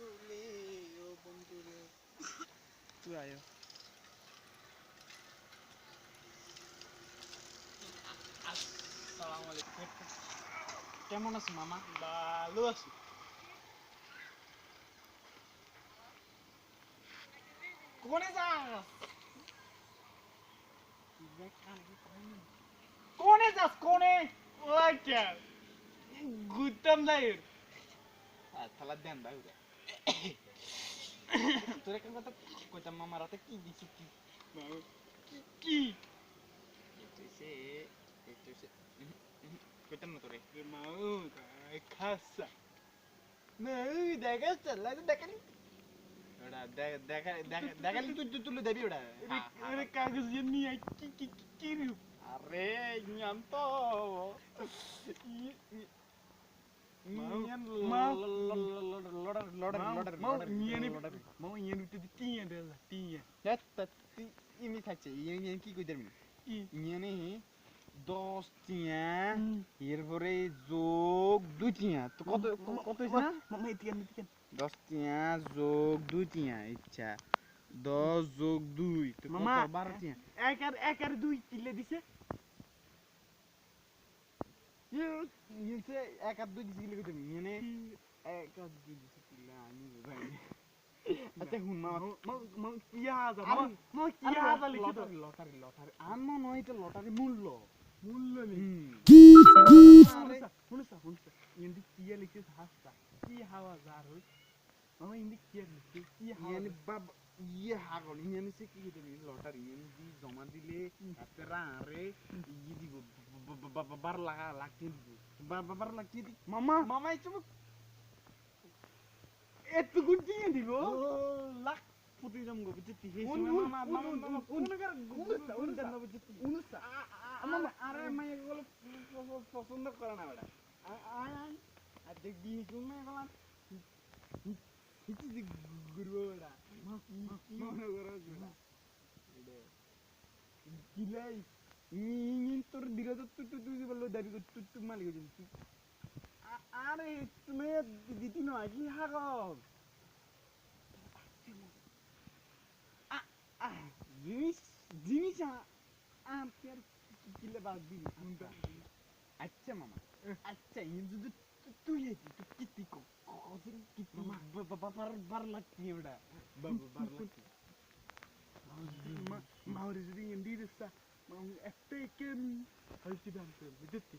তুলে ও বন্ধুরে। তুই আয়। আসসালামু আলাইকুম। কেমন আছো মামা? ভালো আছি। কোনে যাস? কোনে যাস কোনে? ওইটা গুতাম নাই থালা দেন ভাই তোর একটা কথা কইতাম মামা রাতে কি দিছি কি কি সে কইতাম না তোরে মাউ খাসা নাই দেখা চলা দেখালি ওটা দেখা দেখা তুই তুই তুলে দেবি ওটা আরে কাগজ নিয়ে কি কি কি কি আরে ইয়ান তো ইয়ান ইনি থাকছে ইয়ে কি কই দেবি ইয়ে দশ টিয়া এরপরে যোগ দুই টিয়া তো কত কত দশ টিয়া যোগ দুই টিয়া ইচ্ছা দশ যোগ দুই তো কত বারো টিয়া এক আর এক আর দুই কিলে দিছে এক আর দুই দিছি দুই দিছি কিলা আমি ভাই আচ্ছা হুন মামা mau mau কিয়া হাজা আরে, mau আরে কিয়া হাজা লিখে লটারি লটারি লটারি আনমো নয় এটা লটারি মূল্য মূল্য হুম আরে শুনছা শুনছা ইন্দি কিয়া লিখে হাসতা কি হাওয়া যার হই মামা ইন্দি কিয়া লিখে কি হাওয়া ইয়ানি বাব ইয়ে হাগল ইয়ানি সে কি দেবি লটারি ইয়ানি দি জমা দিলে তারা আরে ইয়ে দিব বার লাগা লাগিয়ে দিব বার লাগিয়ে দি মামা মামা ইচ্ছে এতগুন কিয়া দিব? লাখ ফুটি জম গো বুঝতি হে উন, সময় উন, মামা মামা মামা কোন কার উনুসা, কোন উনুসা। বুঝতি উনুসা। মামা আরে মাই গুলো পছন্দ করে না ওটা আয় আয়। আর দেখ দি শুনে গেলাম হিচি দি গুরু ওটা কি মনে করো গুলা কিলাই ইঞ্জিন তোর ধীরে তো তুই তুই তুই বলল দাবি তুই তুই মালিক তুই আরে তুমি দিতি নয় কি হাগল জিনিস জিনিস আর কিলে বাদ দিবি কোনটা আচ্ছা মামা আচ্ছা ইন যদি তু- তুই এসি তুই কিতি কো কদিন কিতি বার বার লাগতি ওটা বার লাগতি মাউরি যদি ইন্দি দিসা মাউ একটা একেন হলতি বাম করে বুঝতি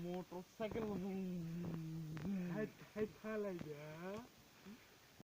মটৰ চাইকেল হেইফালে যা